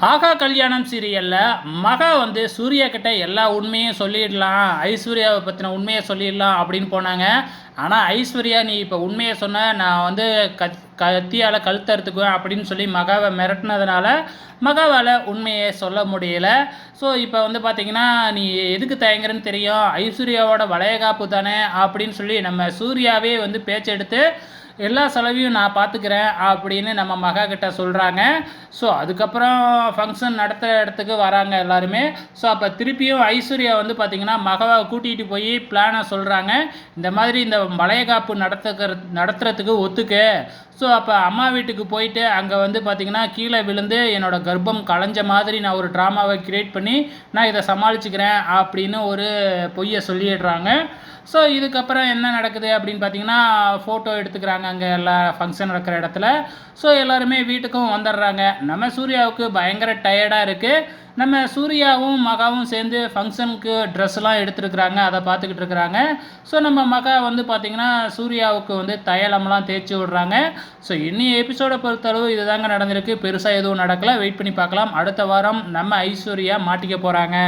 ஆகா கல்யாணம் சீரியலில் மகா வந்து சூர்யா கிட்ட எல்லா உண்மையும் சொல்லிடலாம் ஐஸ்வர்யாவை பற்றின உண்மையை சொல்லிடலாம் அப்படின்னு போனாங்க. ஆனால் ஐஸ்வர்யா நீ இப்போ உண்மையை சொன்ன நான் வந்து கத் கத்தியால் கழுத்தறுத்துக்குவேன் அப்படின்னு சொல்லி மகாவை மிரட்டினதுனால மகாவால் உண்மையை சொல்ல முடியல. ஸோ இப்போ வந்து பார்த்தீங்கன்னா நீ எதுக்கு தயங்குறன்னு தெரியும். ஐஸ்வர்யாவோட வளையகாப்பு தானே அப்படின்னு சொல்லி நம்ம சூர்யாவே வந்து பேச்செடுத்து எல்லா செலவையும் நான் பார்த்துக்கிறேன் அப்படின்னு நம்ம மகா கிட்ட சொல்கிறாங்க ஸோ அதுக்கப்புறம் ஃபங்க்ஷன் நடத்துகிற இடத்துக்கு வராங்க எல்லாருமே. ஸோ அப்போ திருப்பியும் ஐஸ்வர்யா வந்து பார்த்திங்கன்னா மகாவை கூட்டிகிட்டு போய் பிளானை சொல்கிறாங்க இந்த மாதிரி இந்த வளையகாப்பு நடத்துக்கிற நடத்துறதுக்கு ஒத்துக்கு. ஸோ அப்போ அம்மா வீட்டுக்கு போயிட்டு அங்கே வந்து பார்த்திங்கன்னா கீழே விழுந்து என்னோடய கர்ப்பம் களைஞ்ச மாதிரி நான் ஒரு ட்ராமாவை க்ரியேட் பண்ணி நான் இதை சமாளிச்சுக்கிறேன் அப்படின்னு ஒரு பொய்யை சொல்லிடுறாங்க. ஸோ இதுக்கப்புறம் என்ன நடக்குது அப்படின்னு பார்த்தீங்கன்னா ஃபோட்டோ எடுத்துக்கிறாங்க அங்கே எல்லா ஃபங்க்ஷன் நடக்கிற இடத்துல. ஸோ எல்லாருமே வீட்டுக்கும் வந்துடுறாங்க. நம்ம சூர்யாவுக்கு பயங்கர டயர்டாக இருக்குது நம்ம சூர்யாவும் மகாவும் சேர்ந்து ஃபங்க்ஷனுக்கு ட்ரெஸ்லாம் எடுத்துருக்குறாங்க அதை பார்த்துக்கிட்டு இருக்கிறாங்க. ஸோ நம்ம மகா வந்து பார்த்திங்கன்னா சூர்யாவுக்கு வந்து தையலம்லாம் தேய்ச்சி விடுறாங்க. ஸோ இன்னி எபிசோடை பொறுத்தளவு இதுதாங்க நடந்திருக்கு. பெருசாக எதுவும் நடக்கலை. வெயிட் பண்ணி பார்க்கலாம். அடுத்த வாரம் நம்ம ஐஸ்வர்யா மாட்டிக்க போகிறாங்க